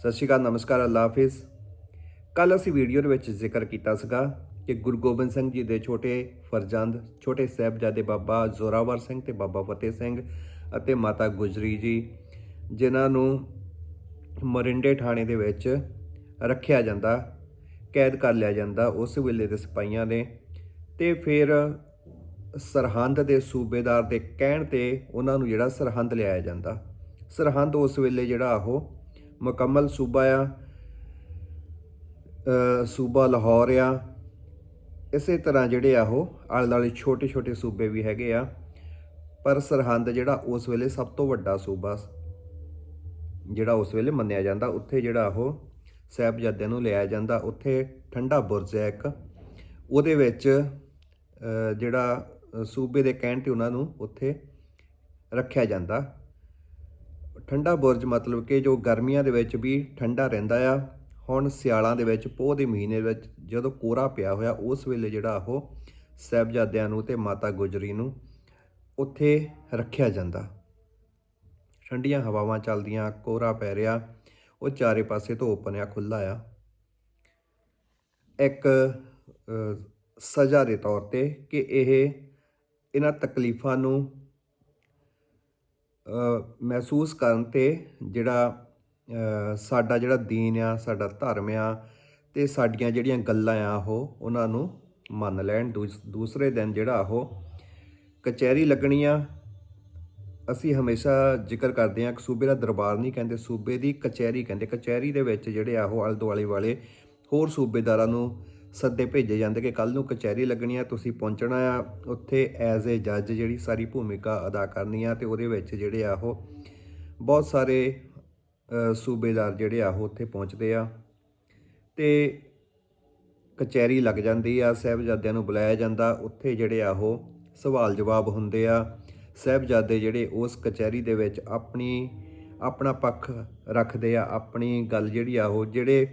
ਸਤਿ ਸ਼੍ਰੀ ਅਕਾਲ, ਨਮਸਕਾਰ, ਅੱਲਾ ਹਾਫਿਜ਼। ਕੱਲ ਅਸੀਂ ਵੀਡੀਓ ਦੇ ਵਿੱਚ ਜ਼ਿਕਰ ਕੀਤਾ ਸੀਗਾ ਕਿ ਗੁਰੂ ਗੋਬਿੰਦ ਸਿੰਘ ਜੀ ਦੇ ਛੋਟੇ ਫਰਜ਼ੰਦ, ਛੋਟੇ ਸਾਹਿਬਜ਼ਾਦੇ ਬਾਬਾ ਜ਼ੋਰਾਵਰ ਸਿੰਘ ਤੇ ਬਾਬਾ ਫਤਿਹ ਸਿੰਘ ਅਤੇ ਮਾਤਾ ਗੁਜਰੀ ਜੀ, ਜਿਨ੍ਹਾਂ ਨੂੰ ਮਰਿੰਡੇ ਥਾਣੇ ਦੇ ਵਿੱਚ ਰੱਖਿਆ ਜਾਂਦਾ, ਕੈਦ ਕਰ ਲਿਆ ਜਾਂਦਾ ਉਸ ਵੇਲੇ ਦੇ ਸਿਪਾਹੀਆਂ ਨੇ ਤੇ ਫਿਰ ਸਰਹੰਦ ਦੇ ਸੂਬੇਦਾਰ ਦੇ ਕਹਿਣ ਤੇ ਉਹਨਾਂ ਨੂੰ ਜਿਹੜਾ ਸਰਹੰਦ ਲਿਆਇਆ ਜਾਂਦਾ। ਸਰਹੰਦ ਉਸ ਵੇਲੇ ਜਿਹੜਾ ਉਹ ਮੁਕੰਮਲ ਸੂਬਾ ਆ ਸੂਬਾ ਲਾਹੌਰ ਆ। ਇਸੇ ਤਰ੍ਹਾਂ ਜਿਹੜੇ ਆ ਉਹ ਆਲੇ ਦੁਆਲੇ ਛੋਟੇ ਛੋਟੇ ਸੂਬੇ ਵੀ ਹੈਗੇ ਆ। ਪਰ ਸਰਹੰਦ ਜਿਹੜਾ ਉਸ ਵੇਲੇ ਸਭ ਤੋਂ ਵੱਡਾ ਸੂਬਾ ਜਿਹੜਾ ਉਸ ਵੇਲੇ ਮੰਨਿਆ ਜਾਂਦਾ, ਉੱਥੇ ਜਿਹੜਾ ਉਹ ਸਾਹਿਬਜ਼ਾਦਿਆਂ ਨੂੰ ਲਿਆਇਆ ਜਾਂਦਾ, ਉੱਥੇ ਠੰਡਾ ਬੁਰਜ ਹੈ ਇੱਕ। ਉਹਦੇ ਵਿੱਚ ਜਿਹੜਾ ਸੂਬੇ ਦੇ ਕਹਿਣ ਤੇ ਉਹਨਾਂ ਨੂੰ ਉੱਥੇ ਰੱਖਿਆ ਜਾਂਦਾ। ਠੰਡਾ ਬੁਰਜ ਮਤਲਬ ਕਿ ਜੋ ਗਰਮੀਆਂ ਦੇ ਵਿੱਚ ਵੀ ਠੰਡਾ ਰਹਿੰਦਾ ਆ। ਹੁਣ ਸਿਆਲਾਂ ਦੇ ਵਿੱਚ, ਪੋਹ ਦੇ ਮਹੀਨੇ ਵਿੱਚ ਜਦੋਂ ਕੋਰਾ ਪਿਆ ਹੋਇਆ, ਉਸ ਵੇਲੇ ਜਿਹੜਾ ਉਹ ਸਾਹਿਬਜ਼ਾਦਿਆਂ ਨੂੰ ਤੇ ਮਾਤਾ ਗੁਜਰੀ ਨੂੰ ਉੱਥੇ ਰੱਖਿਆ ਜਾਂਦਾ। ਠੰਡੀਆਂ ਹਵਾਵਾਂ ਚੱਲਦੀਆਂ ਕੋਰਾ ਪੈ ਰਿਹਾ, ਉਹ ਚਾਰੇ ਪਾਸੇ ਧੁੱਪ ਬਣਿਆ ਖੁੱਲਾ ਆ। ਇੱਕ ਸਜ਼ਾ ਦੇ ਤੌਰ ਤੇ ਕਿ ਇਹ ਇਹਨਾਂ ਤਕਲੀਫਾਂ ਨੂੰ ਮਹਿਸੂਸ ਕਰਨ ਤੇ ਜਿਹੜਾ ਸਾਡਾ ਜਿਹੜਾ ਦੀਨ ਆ, ਸਾਡਾ ਧਰਮ ਆ ਤੇ ਸਾਡੀਆਂ ਜਿਹੜੀਆਂ ਗੱਲਾਂ ਆ ਉਹ ਉਹਨਾਂ ਨੂੰ ਮੰਨ ਲੈਣ। ਦੂਸ- ਦੂਸਰੇ ਦਿਨ ਜਿਹੜਾ ਉਹ ਕਚਹਿਰੀ ਲੱਗਣੀ ਆ। ਅਸੀਂ ਹਮੇਸ਼ਾ ਜ਼ਿਕਰ ਕਰਦੇ ਹਾਂ ਕਿ ਸੂਬੇ ਦਾ ਦਰਬਾਰ ਨਹੀਂ ਕਹਿੰਦੇ, ਸੂਬੇ ਦੀ ਕਚਹਿਰੀ ਕਹਿੰਦੇ। ਕਚਹਿਰੀ ਦੇ ਵਿੱਚ ਜਿਹੜੇ ਆ ਉਹ ਆਲੇ ਦੁਆਲੇ ਵਾਲੇ ਹੋਰ ਸੂਬੇਦਾਰਾਂ ਨੂੰ ਸੱਦੇ ਭੇਜੇ ਜਾਂਦੇ ਕਿ ਕੱਲ ਨੂੰ ਕਚਹਿਰੀ ਲੱਗਣੀ ਆ, ਤੁਸੀਂ ਪਹੁੰਚਣਾ ਆ। ਉੱਥੇ ਐਜ਼ ਅ ਜੱਜ ਜਿਹੜੀ ਸਾਰੀ ਭੂਮਿਕਾ ਅਦਾ ਕਰਨੀ ਆ ਤੇ ਉਹਦੇ ਵਿੱਚ ਜਿਹੜੇ ਆ ਉਹ ਬਹੁਤ ਸਾਰੇ ਸੂਬੇਦਾਰ ਜਿਹੜੇ ਆ ਉਹ ਉੱਥੇ ਪਹੁੰਚਦੇ ਆ। ਤੇ ਕਚਹਿਰੀ ਲੱਗ ਜਾਂਦੀ ਆ, ਸਾਹਿਬਜ਼ਾਦਿਆਂ ਨੂੰ ਬੁਲਾਇਆ ਜਾਂਦਾ। ਉੱਥੇ ਜਿਹੜੇ ਆ ਉਹ ਸਵਾਲ ਜਵਾਬ ਹੁੰਦੇ ਆ। ਸਾਹਿਬਜ਼ਾਦੇ ਜਿਹੜੇ ਉਸ ਕਚਹਿਰੀ ਦੇ ਵਿੱਚ ਆਪਣੀ, ਆਪਣਾ ਪੱਖ ਰੱਖਦੇ ਆ, ਆਪਣੀ ਗੱਲ ਜਿਹੜੀ ਆ ਉਹ ਜਿਹੜੇ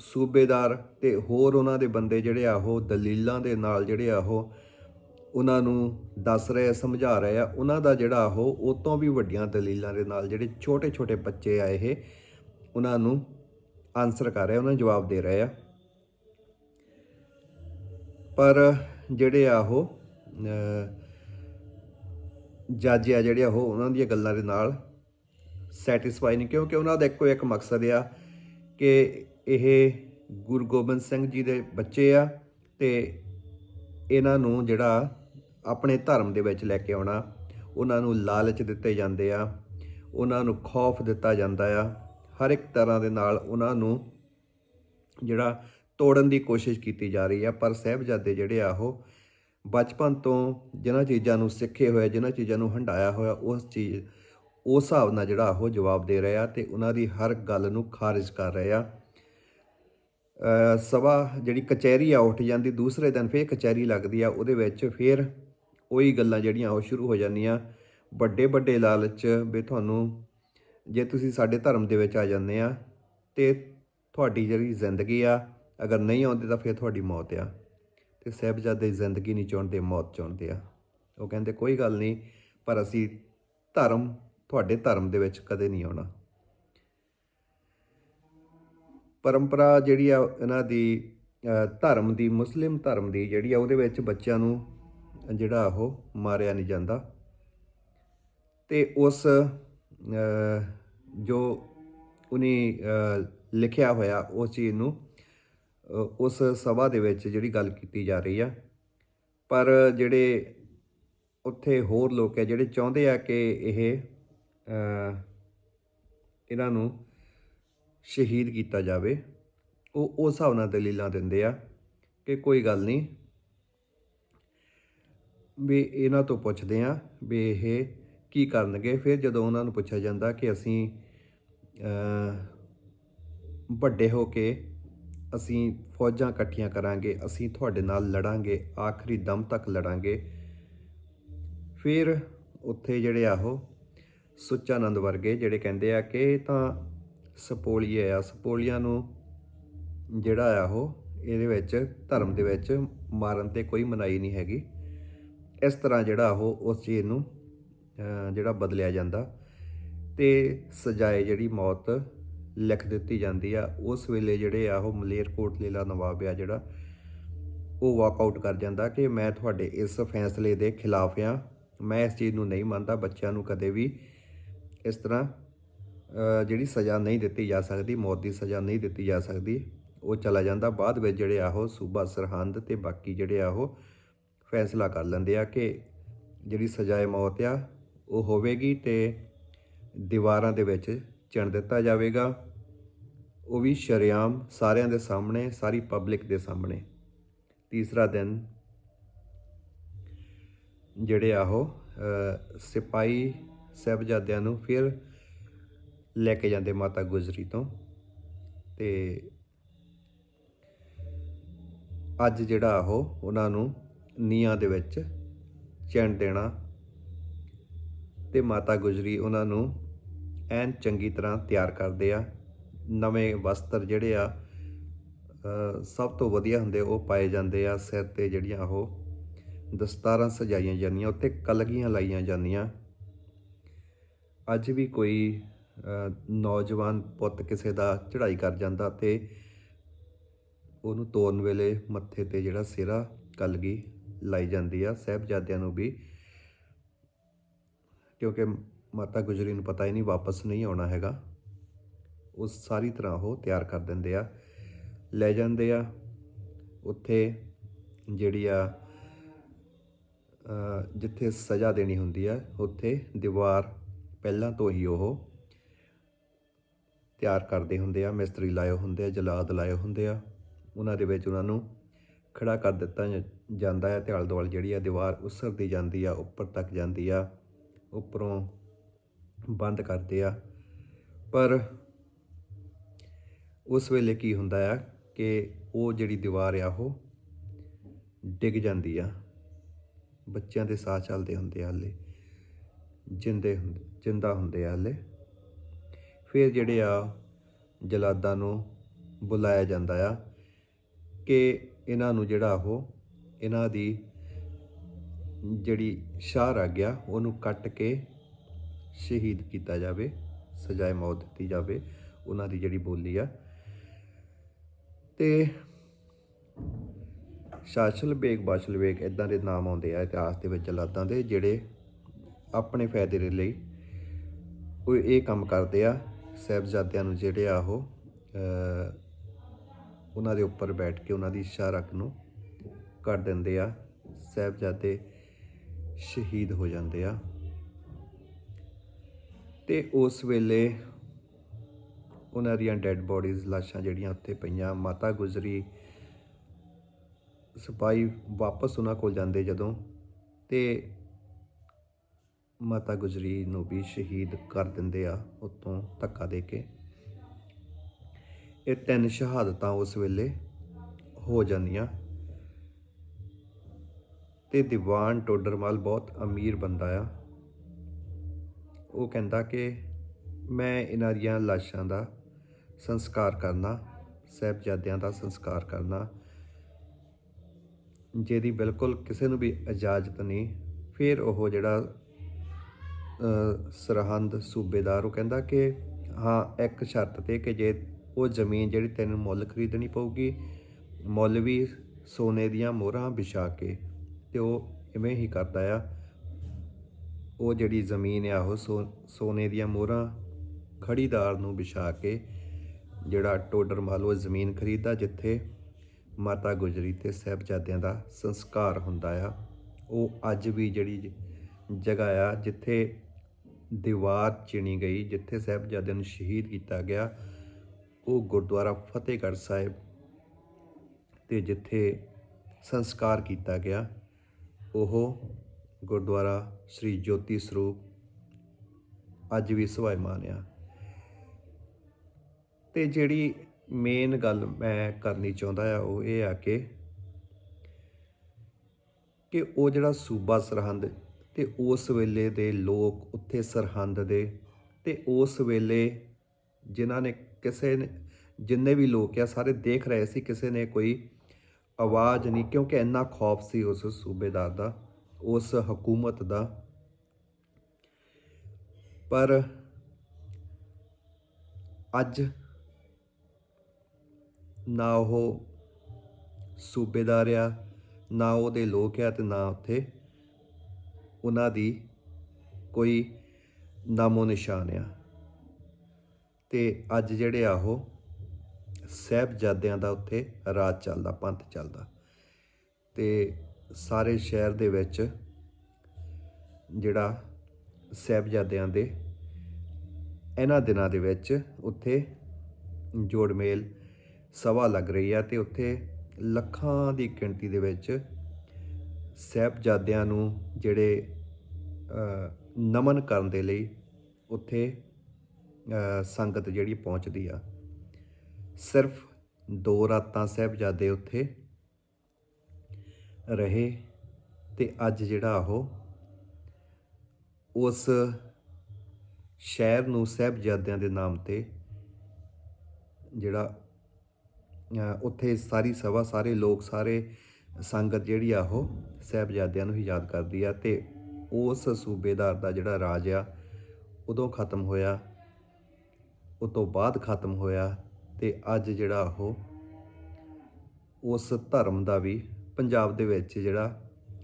ਸੂਬੇਦਾਰ ਤੇ ਹੋਰ ਉਹਨਾਂ ਦੇ ਬੰਦੇ ਜਿਹੜੇ ਆ ਉਹ ਦਲੀਲਾਂ ਦੇ ਨਾਲ ਜਿਹੜੇ ਆ ਉਹ ਉਹਨਾਂ ਨੂੰ ਦੱਸ ਰਹੇ ਆ, ਸਮਝਾ ਰਹੇ ਆ। ਉਹਨਾਂ ਦਾ ਜਿਹੜਾ ਉਹ ਉਹ ਤੋਂ ਵੀ ਵੱਡੀਆਂ ਦਲੀਲਾਂ ਦੇ ਨਾਲ ਜਿਹੜੇ ਛੋਟੇ ਛੋਟੇ ਬੱਚੇ ਆ ਇਹ, ਉਹਨਾਂ ਨੂੰ ਆਨਸਰ ਕਰ ਰਹੇ ਉਹਨਾਂ ਨੂੰ ਜਵਾਬ ਦੇ ਰਹੇ ਆ। ਪਰ ਜਿਹੜੇ ਆ ਉਹ ਜੱਜ ਆ ਜਿਹੜੇ ਆ ਉਹ, ਉਹਨਾਂ ਦੀਆਂ ਗੱਲਾਂ ਦੇ ਨਾਲ ਸੈਟੀਸਫਾਈ ਨਹੀਂ, ਕਿਉਂਕਿ ਉਹਨਾਂ ਦਾ ਇੱਕੋ ਇੱਕ ਮਕਸਦ ਆ ਕਿ ਇਹ ਗੁਰੂ ਗੋਬਿੰਦ ਸਿੰਘ ਜੀ ਦੇ ਬੱਚੇ ਆ ਤੇ ਇਹਨਾਂ ਨੂੰ ਜਿਹੜਾ ਆਪਣੇ ਧਰਮ ਦੇ ਵਿੱਚ ਲੈ ਕੇ ਆਉਣਾ, ਉਹਨਾਂ ਨੂੰ ਲਾਲਚ ਦਿੱਤੇ ਜਾਂਦੇ ਆ, ਉਹਨਾਂ ਨੂੰ ਖੌਫ ਦਿੱਤਾ ਜਾਂਦਾ ਆ। ਹਰ ਇੱਕ ਤਰ੍ਹਾਂ ਦੇ ਨਾਲ ਉਹਨਾਂ ਨੂੰ ਜਿਹੜਾ ਤੋੜਨ ਦੀ ਕੋਸ਼ਿਸ਼ ਕੀਤੀ ਜਾ ਰਹੀ ਆ, ਪਰ ਸਾਹਿਬਜ਼ਾਦੇ ਜਿਹੜੇ ਆ ਉਹ ਬਚਪਨ ਤੋਂ ਜਿਨ੍ਹਾਂ ਚੀਜ਼ਾਂ ਨੂੰ ਸਿੱਖੇ ਹੋਏ, ਜਿਨ੍ਹਾਂ ਚੀਜ਼ਾਂ ਨੂੰ ਹੰਡਾਇਆ ਹੋਇਆ, ਉਸ ਚੀਜ਼, ਉਸ ਹਿਸਾਬ ਨਾਲ ਜਿਹੜਾ ਉਹ ਜਵਾਬ ਦੇ ਰਿਹਾ ਆ ਤੇ ਉਹਨਾਂ ਦੀ ਹਰ ਗੱਲ ਨੂੰ ਖਾਰਿਜ ਕਰ ਰਿਹਾ ਸਭਾ ਜਿਹੜੀ ਕਚਹਿਰੀ ਆ, ਉੱਠ ਜਾਂਦੀ, ਦੂਸਰੇ ਦਿਨ ਫੇਰ ਕਚਹਿਰੀ ਲੱਗਦੀ ਆ, ਉਹਦੇ ਵਿੱਚ ਫੇਰ ਉਹੀ ਗੱਲਾਂ ਜਿਹੜੀਆਂ ਉਹ ਸ਼ੁਰੂ ਹੋ ਜਾਂਦੀਆਂ। ਵੱਡੇ ਵੱਡੇ ਲਾਲਚ ਵੀ ਤੁਹਾਨੂੰ ਜੇ ਤੁਸੀਂ ਸਾਡੇ ਧਰਮ ਦੇ ਵਿੱਚ ਆ ਜਾਂਦੇ ਆ ਤੇ ਤੁਹਾਡੀ ਜਿਹੜੀ ਜ਼ਿੰਦਗੀ ਆ, ਅਗਰ ਨਹੀਂ ਆਉਂਦੇ ਤਾਂ ਫਿਰ ਤੁਹਾਡੀ ਮੌਤ ਆ। ਤੇ ਸਾਹਿਬਜ਼ਾਦੇ ਜ਼ਿੰਦਗੀ ਨਹੀਂ ਚਾਹੁੰਦੇ, ਮੌਤ ਚਾਹੁੰਦੇ ਆ। ਉਹ ਕਹਿੰਦੇ, ਕੋਈ ਗੱਲ ਨਹੀਂ, ਪਰ ਅਸੀਂ ਧਰਮ, ਤੁਹਾਡੇ ਧਰਮ ਦੇ ਵਿੱਚ ਕਦੇ ਨਹੀਂ ਆਉਣਾ। ਪਰੰਪਰਾ ਜਿਹੜੀ ਆ ਇਹਨਾਂ ਦੀ ਧਰਮ ਦੀ, ਮੁਸਲਿਮ ਧਰਮ ਦੀ ਜਿਹੜੀ ਆ, ਉਹਦੇ ਵਿੱਚ ਬੱਚਿਆਂ ਨੂੰ ਜਿਹੜਾ ਉਹ ਮਾਰਿਆ ਨਹੀਂ ਜਾਂਦਾ। ਤੇ ਉਸ ਜੋ ਉਹਨੇ ਲਿਖਿਆ ਹੋਇਆ ਉਸ ਚੀਜ਼ ਨੂੰ ਉਸ ਸਭਾ ਦੇ ਵਿੱਚ ਜਿਹੜੀ ਗੱਲ ਕੀਤੀ ਜਾ ਰਹੀ ਆ। ਪਰ ਜਿਹੜੇ ਉੱਥੇ ਹੋਰ ਲੋਕ ਹੈ ਜਿਹੜੇ ਚਾਹੁੰਦੇ ਆ ਕਿ ਇਹ ਇਹਨਾਂ ਨੂੰ ਸ਼ਹੀਦ ਕੀਤਾ ਜਾਵੇ। ਉਹ ਉਸ ਹਿਸਾਬ ਨਾਲ ਦਲੀਲਾਂ ਦਿੰਦੇ ਆ ਕਿ ਕੋਈ ਗੱਲ ਨਹੀਂ ਵੀ ਇਹਨਾਂ ਤੋਂ ਪੁੱਛਦੇ ਆ ਵੀ ਇਹ ਕੀ ਕਰਨਗੇ। ਫਿਰ ਜਦੋਂ ਉਹਨਾਂ ਨੂੰ ਪੁੱਛਿਆ ਜਾਂਦਾ ਕਿ ਅਸੀਂ ਵੱਡੇ ਹੋ ਕੇ ਅਸੀਂ ਫੌਜਾਂ ਇਕੱਠੀਆਂ ਕਰਾਂਗੇ, ਅਸੀਂ ਤੁਹਾਡੇ ਨਾਲ ਲੜਾਂਗੇ, ਆਖਰੀ ਦਮ ਤੱਕ ਲੜਾਂਗੇ। ਫਿਰ ਉੱਥੇ ਜਿਹੜੇ ਆ ਉਹ ਸੁੱਚਾਨੰਦ ਵਰਗੇ ਜਿਹੜੇ ਕਹਿੰਦੇ ਆ ਕਿ ਇਹ ਤਾਂ ਸਪੋਲੀਏ ਆ। ਸਪੋਲੀਆਂ ਨੂੰ ਜਿਹੜਾ ਆ ਉਹ, ਇਹਦੇ ਵਿੱਚ, ਧਰਮ ਦੇ ਵਿੱਚ ਮਾਰਨ ਤੇ ਕੋਈ ਮਨਾਈ ਨਹੀਂ ਹੈਗੀ। ਇਸ ਤਰ੍ਹਾਂ ਜਿਹੜਾ ਉਹ, ਉਸ ਚੀਜ਼ ਨੂੰ ਜਿਹੜਾ ਬਦਲਿਆ ਜਾਂਦਾ। ਤੇ ਸਜਾਏ ਜਿਹੜੀ ਮੌਤ ਲਿਖ ਦਿੱਤੀ ਜਾਂਦੀ ਆ। ਉਸ ਵੇਲੇ ਜਿਹੜੇ ਆ ਉਹ ਮਲੇਰਕੋਟ ਦਾ ਨਵਾਬ ਆ ਜਿਹੜਾ, ਉਹ ਵਾਕਆਊਟ ਕਰ ਜਾਂਦਾ ਕਿ ਮੈਂ ਤੁਹਾਡੇ ਇਸ ਫੈਸਲੇ ਦੇ ਖਿਲਾਫ ਆ। ਮੈਂ ਇਸ ਚੀਜ਼ ਨੂੰ ਨਹੀਂ ਮੰਨਦਾ, ਬੱਚਿਆਂ ਨੂੰ ਕਦੇ ਵੀ ਇਸ ਤਰ੍ਹਾਂ ਜਿਹੜੀ ਸਜ਼ਾ ਨਹੀਂ ਦਿੱਤੀ ਜਾ ਸਕਦੀ ਮੌਤ ਦੀ ਸਜ਼ਾ ਨਹੀਂ ਦਿੱਤੀ ਜਾ ਸਕਦੀ ਉਹ ਚਲਾ ਜਾਂਦਾ। ਬਾਅਦ ਵਿੱਚ ਜਿਹੜੇ ਆ ਉਹ ਸੂਬਾ ਸਰਹੰਦ ਤੇ ਬਾਕੀ ਜਿਹੜੇ ਆ ਉਹ ਫੈਸਲਾ ਕਰ ਲੈਂਦੇ ਆ ਕਿ ਜਿਹੜੀ ਸਜ਼ਾਏ ਮੌਤ ਆ ਉਹ ਹੋਵੇਗੀ ਤੇ ਦੀਵਾਰਾਂ ਦੇ ਵਿੱਚ ਚਿਣ ਦਿੱਤਾ ਜਾਵੇਗਾ। ਉਹ ਵੀ ਸ਼ਰੇਆਮ ਸਾਰਿਆਂ ਦੇ ਸਾਹਮਣੇ ਸਾਰੀ ਪਬਲਿਕ ਦੇ ਸਾਹਮਣੇ। ਤੀਸਰਾ ਦਿਨ ਜਿਹੜੇ ਆ ਉਹ ਅ, ਸਿਪਾਹੀ ਸਾਹਿਬਜ਼ਾਦਿਆਂ ਨੂੰ ਫਿਰ ਲੈ ਕੇ ਜਾਂਦੇ ਮਾਤਾ ਗੁਜਰੀ ਤੋਂ। ਤੇ ਅੱਜ ਜਿਹੜਾ ਉਹ, ਉਹਨਾਂ ਨੂੰ ਨੀਹਾਂ ਦੇ ਵਿੱਚ ਚੈਨ ਦੇਣਾ ਤੇ ਮਾਤਾ ਗੁਜਰੀ ਉਹਨਾਂ ਨੂੰ ਐਨ ਚੰਗੀ ਤਰ੍ਹਾਂ ਤਿਆਰ ਕਰਦੇ ਆ। ਨਵੇਂ ਵਸਤਰ ਜਿਹੜੇ ਆ ਸਭ ਤੋਂ ਵਧੀਆ ਹੁੰਦੇ ਉਹ ਪਾਏ ਜਾਂਦੇ ਆ। ਸਿਰ ਤੇ ਜਿਹੜੀਆਂ ਉਹ ਦਸਤਾਰਾਂ ਸਜਾਈਆਂ ਜਾਂਦੀਆਂ, ਉੱਤੇ ਕਲਗੀਆਂ ਲਾਈਆਂ ਜਾਂਦੀਆਂ। ਅੱਜ ਵੀ ਕੋਈ ਨੌਜਵਾਨ ਪੁੱਤ ਕਿਸੇ ਦਾ ਚੜ੍ਹਾਈ ਕਰ ਜਾਂਦਾ ਤੇ ਉਹਨੂੰ ਤੋਰਨ ਵੇਲੇ ਮੱਥੇ ਤੇ ਜਿਹੜਾ ਸਿਰਾ ਕਲਗੀ ਲਾਈ ਜਾਂਦੀ ਆ। ਸਾਹਿਬਜ਼ਾਦਿਆਂ ਨੂੰ ਵੀ, ਕਿਉਂਕਿ ਮਾਤਾ ਗੁਜਰੀ ਨੂੰ ਪਤਾ ਹੀ ਨਹੀਂ, ਵਾਪਸ ਨਹੀਂ ਆਉਣਾ ਹੈਗਾ। ਉਹ ਸਾਰੀ ਤਰ੍ਹਾਂ ਉਹ ਤਿਆਰ ਕਰ ਦਿੰਦੇ ਆ। ਲੈ ਜਾਂਦੇ ਆ। ਉੱਥੇ ਜਿਹੜੀ ਆ ਜਿੱਥੇ ਸਜ਼ਾ ਦੇਣੀ ਹੁੰਦੀ ਆ, ਉੱਥੇ ਦੀਵਾਰ ਪਹਿਲਾਂ ਤੋਂ ਹੀ ਉਹ ਤਿਆਰ ਕਰਦੇ ਹੁੰਦੇ ਆ, ਮਿਸਤਰੀ ਲਾਏ ਹੁੰਦੇ ਆ, ਜਲਾਦ ਲਾਏ ਹੁੰਦੇ ਆ। ਉਹਨਾਂ ਦੇ ਵਿੱਚ ਉਹਨਾਂ ਨੂੰ ਖੜਾ ਕਰ ਦਿੱਤਾ ਜਾਂਦਾ ਹੈ ਤੇ ਆਲੇ ਦੁਆਲੇ ਜਿਹੜੀ ਆ, ਦੀਵਾਰ ਉਸਰਦੀ ਜਾਂਦੀ ਆ, ਉੱਪਰ ਤੱਕ ਜਾਂਦੀ ਆ, ਉੱਪਰੋਂ ਬੰਦ ਕਰਦੇ ਆ। ਪਰ ਉਸ ਵੇਲੇ ਕੀ ਹੁੰਦਾ ਆ ਕਿ ਉਹ ਜਿਹੜੀ ਦੀਵਾਰ ਆ, ਉਹ ਡਿੱਗ ਜਾਂਦੀ ਆ। ਬੱਚਿਆਂ ਦੇ ਸਾਹ ਚੱਲਦੇ ਹੁੰਦੇ ਆ ਹਲੇ, ਜਿੰਦੇ ਹੁੰਦੇ, ਜਿੰਦਾ ਹੁੰਦੇ ਆ ਹਲੇ। ਫਿਰ ਜਿਹੜੇ ਆ ਜਲਾਦਾਂ ਨੂੰ ਬੁਲਾਇਆ ਜਾਂਦਾ ਆ ਕਿ ਇਹਨਾਂ ਨੂੰ ਜਿਹੜਾ ਉਹ ਇਹਨਾਂ ਦੀ ਜਿਹੜੀ ਸ਼ਾਹ ਆ ਗਿਆ ਉਹਨੂੰ ਕੱਟ ਕੇ ਸ਼ਹੀਦ ਕੀਤਾ ਜਾਵੇ, ਸਜ਼ਾਏ ਮੌਤ ਦਿੱਤੀ ਜਾਵੇ, ਉਹਨਾਂ ਦੀ ਜਿਹੜੀ ਬੋਲੀ ਆ। ਤੇ ਸ਼ਾਸਲ ਬੇਗ ਬਾਸ਼ਲ ਬੇਗ ਇਦਾਂ ਦੇ ਨਾਮ ਆਉਂਦੇ ਆ ਇਤਿਹਾਸ ਦੇ ਵਿੱਚ ਜਲਾਦਾਂ ਦੇ, ਜਿਹੜੇ ਆਪਣੇ ਫਾਇਦੇ ਦੇ ਲਈ ਉਹ ਇਹ ਕੰਮ ਕਰਦੇ ਆ ਸਾਹਿਬਜ਼ਾਦਿਆਂ ਨੂੰ ਜਿਹੜੇ ਆ ਉਹ ਉਹਨਾਂ ਦੇ ਉੱਪਰ ਬੈਠ ਕੇ ਉਹਨਾਂ ਦੀ ਸ਼ਾਰਕ ਨੂੰ ਕਰ ਦਿੰਦੇ ਆ। ਸਾਹਿਬਜ਼ਾਦੇ ਸ਼ਹੀਦ ਹੋ ਜਾਂਦੇ ਆ। ਤੇ ਉਸ ਵੇਲੇ ਉਹਨਾਂ ਦੀਆਂ ਡੈੱਡ ਬੋਡੀਜ਼, ਲਾਸ਼ਾਂ ਜਿਹੜੀਆਂ ਉੱਥੇ ਪਈਆਂ, ਮਾਤਾ ਗੁਜਰੀ ਸਿਪਾਹੀ ਵਾਪਸ ਉਹਨਾਂ ਕੋਲ ਜਾਂਦੇ ਜਦੋਂ। ਤੇ ਮਾਤਾ ਗੁਜਰੀ ਨੂੰ ਵੀ ਸ਼ਹੀਦ ਕਰ ਦਿੰਦੇ ਆ ਉਤੋਂ ਧੱਕਾ ਦੇ ਕੇ। ਇਹ ਤਿੰਨ ਸ਼ਹਾਦਤਾਂ ਉਸ ਵੇਲੇ ਹੋ ਜਾਂਦੀਆਂ। ਤੇ ਦੀਵਾਨ ਟੋਡਰਮਲ ਬਹੁਤ ਅਮੀਰ ਬੰਦਾ ਆ। ਉਹ ਕਹਿੰਦਾ ਕਿ ਮੈਂ ਇਹਨਾਂ ਦੀਆਂ ਲਾਸ਼ਾਂ ਦਾ ਸੰਸਕਾਰ ਕਰਨਾ, ਸਾਹਿਬਜ਼ਾਦਿਆਂ ਦਾ ਸੰਸਕਾਰ ਕਰਨਾ, ਜਿਹਦੀ ਬਿਲਕੁਲ ਕਿਸੇ ਨੂੰ ਵੀ ਇਜਾਜ਼ਤ ਨਹੀਂ। ਫਿਰ ਉਹ ਜਿਹੜਾ ਸਰਹੰਦ ਸੂਬੇਦਾਰ, ਉਹ ਕਹਿੰਦਾ ਕਿ ਹਾਂ, ਇੱਕ ਸ਼ਰਤ ਤੇ ਕਿ ਜੇ ਉਹ ਜ਼ਮੀਨ ਜਿਹੜੀ ਤੈਨੂੰ ਮੁੱਲ ਖਰੀਦਣੀ ਪਊਗੀ, ਮੁੱਲ ਵੀ ਸੋਨੇ ਦੀਆਂ ਮੋਹਰਾਂ ਵਿਛਾ ਕੇ ਤੇ ਉਹ ਇਵੇਂ ਹੀ ਕਰਦਾ ਆ। ਉਹ ਜਿਹੜੀ ਜ਼ਮੀਨ ਆ, ਉਹ ਸੋ- ਸੋਨੇ ਦੀਆਂ ਮੋਹਰਾਂ ਖੜੀਦਾਰ ਨੂੰ ਵਿਛਾ ਕੇ ਜਿਹੜਾ ਟੋਡਰ ਮਾਲ, ਉਹ ਜ਼ਮੀਨ ਖਰੀਦਦਾ, ਜਿੱਥੇ ਮਾਤਾ ਗੁਜਰੀ ਤੇ ਸਾਹਿਬਜ਼ਾਦਿਆਂ ਦਾ ਸੰਸਕਾਰ ਹੁੰਦਾ ਆ। ਉਹ ਅੱਜ ਵੀ ਜਿਹੜੀ ਜਗ੍ਹਾ ਆ, ਜਿੱਥੇ ਦੀਵਾਰ ਚਿਣੀ ਗਈ, ਜਿੱਥੇ ਸਾਹਿਬਜ਼ਾਦਿਆਂ ਨੂੰ ਸ਼ਹੀਦ ਕੀਤਾ ਗਿਆ। ਉਹ ਗੁਰਦੁਆਰਾ ਫਤਿਹਗੜ੍ਹ ਸਾਹਿਬ ਤੇ ਜਿੱਥੇ ਸੰਸਕਾਰ ਕੀਤਾ ਗਿਆ। ਉਹ ਗੁਰਦੁਆਰਾ ਸ੍ਰੀ ਜੋਤੀ ਸਰੂਪ ਅੱਜ ਵੀ ਸਵਾਇਮਾਨ ਆ। ਤੇ ਜਿਹੜੀ ਮੇਨ ਗੱਲ ਮੈਂ ਕਰਨੀ ਚਾਹੁੰਦਾ ਆ, ਉਹ ਇਹ ਆ ਕਿ ਕਿ ਉਹ ਜਿਹੜਾ ਸੂਬਾ ਸਰਹੰਦ ਤੇ ਉਸ ਵੇਲੇ ਦੇ ਲੋਕ ਉੱਥੇ ਸਰਹੰਦ ਦੇ ਤੇ ਉਸ ਵੇਲੇ ਜਿਨ੍ਹਾਂ ਨੇ ਕਿਸੇ ਨੇ, ਜਿੰਨੇ ਵੀ ਲੋਕ ਆ, ਸਾਰੇ ਦੇਖ ਰਹੇ ਸੀ ਕਿਸੇ ਨੇ ਕੋਈ ਆਵਾਜ਼ ਨਹੀਂ, ਕਿਉਂਕਿ ਇੰਨਾ ਖੌਫ ਸੀ ਉਸ ਸੂਬੇਦਾਰ ਦਾ, ਉਸ ਹਕੂਮਤ ਦਾ। ਪਰ ਅੱਜ ਨਾ ਉਹ ਸੂਬੇਦਾਰ ਆ, ਨਾ ਉਹਦੇ ਲੋਕ ਆ ਤੇ ਨਾ ਉੱਥੇ ਉਹਨਾਂ ਦੀ ਕੋਈ ਨਾਮੋ ਨਿਸ਼ਾਨ ਆ। ਤੇ ਅੱਜ ਜਿਹੜੇ ਆ ਉਹ ਸਹਿਬਜ਼ਾਦਿਆਂ ਦਾ ਉੱਥੇ ਰਾਜ ਚੱਲਦਾ, ਪੰਥ ਚੱਲਦਾ। ਤੇ ਸਾਰੇ ਸ਼ਹਿਰ ਦੇ ਵਿੱਚ ਜਿਹੜਾ ਸਹਿਬਜ਼ਾਦਿਆਂ ਦੇ ਇਹਨਾਂ ਦਿਨਾਂ ਦੇ ਵਿੱਚ ਉੱਥੇ ਜੋੜ ਮੇਲ ਸਭਾ ਲੱਗ ਰਹੀ ਆ ਤੇ ਉੱਥੇ ਲੱਖਾਂ ਦੀ ਗਿਣਤੀ ਦੇ ਵਿੱਚ ਸਾਹਿਬਜ਼ਾਦਿਆਂ ਨੂੰ ਜਿਹੜੇ ਨਮਨ ਕਰਨ ਦੇ ਲਈ ਉੱਥੇ ਸੰਗਤ ਜਿਹੜੀ ਪਹੁੰਚਦੀ ਆ। ਸਿਰਫ ਦੋ ਰਾਤਾਂ ਸਹਿਬਜ਼ਾਦੇ ਉੱਥੇ ਰਹੇ ਤੇ ਅੱਜ ਜਿਹੜਾ ਉਹ, ਉਸ ਸ਼ਹਿਰ ਨੂੰ ਸਹਿਬਜ਼ਾਦਿਆਂ ਦੇ ਨਾਮ ਤੇ ਜਿਹੜਾ ਉੱਥੇ ਸਾਰੀ ਸਭਾ, ਸਾਰੇ ਲੋਕ, ਸਾਰੇ ਸੰਗਤ ਜਿਹੜੀ ਆ ਉਹ ਸਹਿਬਜ਼ਾਦਿਆਂ ਨੂੰ ਹੀ ਯਾਦ ਕਰਦੀ ਆ ਤੇ ਉਸ ਸੂਬੇਦਾਰ ਦਾ ਜਿਹੜਾ ਰਾਜ ਆ, ਉਦੋਂ ਖਤਮ ਹੋਇਆ ਉਹ ਤੋਂ ਬਾਅਦ ਖਤਮ ਹੋਇਆ ਤੇ ਅੱਜ ਜਿਹੜਾ ਉਹ, ਉਸ ਧਰਮ ਦਾ ਵੀ ਪੰਜਾਬ ਦੇ ਵਿੱਚ ਜਿਹੜਾ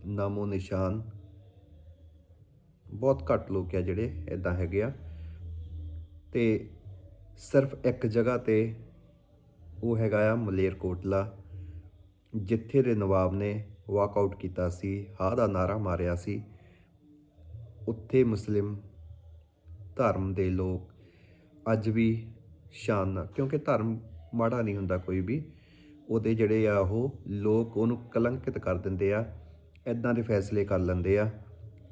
ਨਾਮੋ ਨਿਸ਼ਾਨ ਬਹੁਤ ਘੱਟ ਲੋਕ ਆ ਜਿਹੜੇ ਇਦਾਂ ਹੈਗੇ ਆ ਤੇ ਸਿਰਫ ਇੱਕ ਜਗ੍ਹਾ ਤੇ ਉਹ ਹੈਗਾ ਆ ਮਲੇਰਕੋਟਲਾ। ਜਿੱਥੇ ਦੇ ਨਵਾਬ ਨੇ ਵਾਕਆਊਟ ਕੀਤਾ ਸੀ ਹਾਂ ਦਾ ਨਾਰਾ ਮਾਰਿਆ ਸੀ, ਉੱਥੇ ਮੁਸਲਿਮ ਧਰਮ ਦੇ ਲੋਕ ਅੱਜ ਵੀ ਸ਼ਾਨ ਨਾਲ, ਕਿਉਂਕਿ ਧਰਮ ਮਾੜਾ ਨਹੀਂ ਹੁੰਦਾ ਕੋਈ ਵੀ, ਉਹਦੇ ਜਿਹੜੇ ਆ ਉਹ ਲੋਕ ਉਹਨੂੰ ਕਲੰਕਿਤ ਕਰ ਦਿੰਦੇ ਆ ਐਦਾਂ ਦੇ ਫੈਸਲੇ ਕਰ ਲੈਂਦੇ ਆ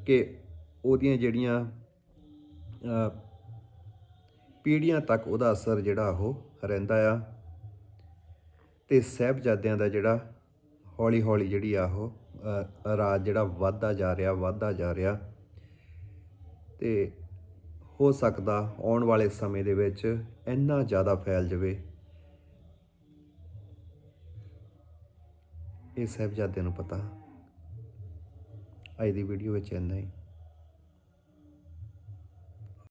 ਕਿ ਉਹਦੀਆਂ ਜਿਹੜੀਆਂ ਪੀੜ੍ਹੀਆਂ ਤੱਕ ਉਹਦਾ ਅਸਰ ਜਿਹੜਾ ਉਹ ਰਹਿੰਦਾ ਆ ਤੇ ਸਹਿਬਜ਼ਾਦਿਆਂ ਦਾ ਜਿਹੜਾ ਹੌਲੀ ਹੌਲੀ ਜਿਹੜੀ ਆ ਉਹ ਰਾਜ ਜਿਹੜਾ ਵੱਧਦਾ ਜਾ ਰਿਹਾ, ਵੱਧਦਾ ਜਾ ਰਿਹਾ। ਤੇ ਹੋ ਸਕਦਾ ਆਉਣ ਵਾਲੇ ਸਮੇਂ ਦੇ ਵਿੱਚ ਇੰਨਾ ਜ਼ਿਆਦਾ ਫੈਲ ਜਾਵੇ। ਇਹ ਸਹਿਬਜ਼ਾਦਿਆਂ ਨੂੰ ਪਤਾ। ਅੱਜ ਦੀ ਵੀਡੀਓ ਵਿੱਚ ਇੰਨਾ ਹੀ।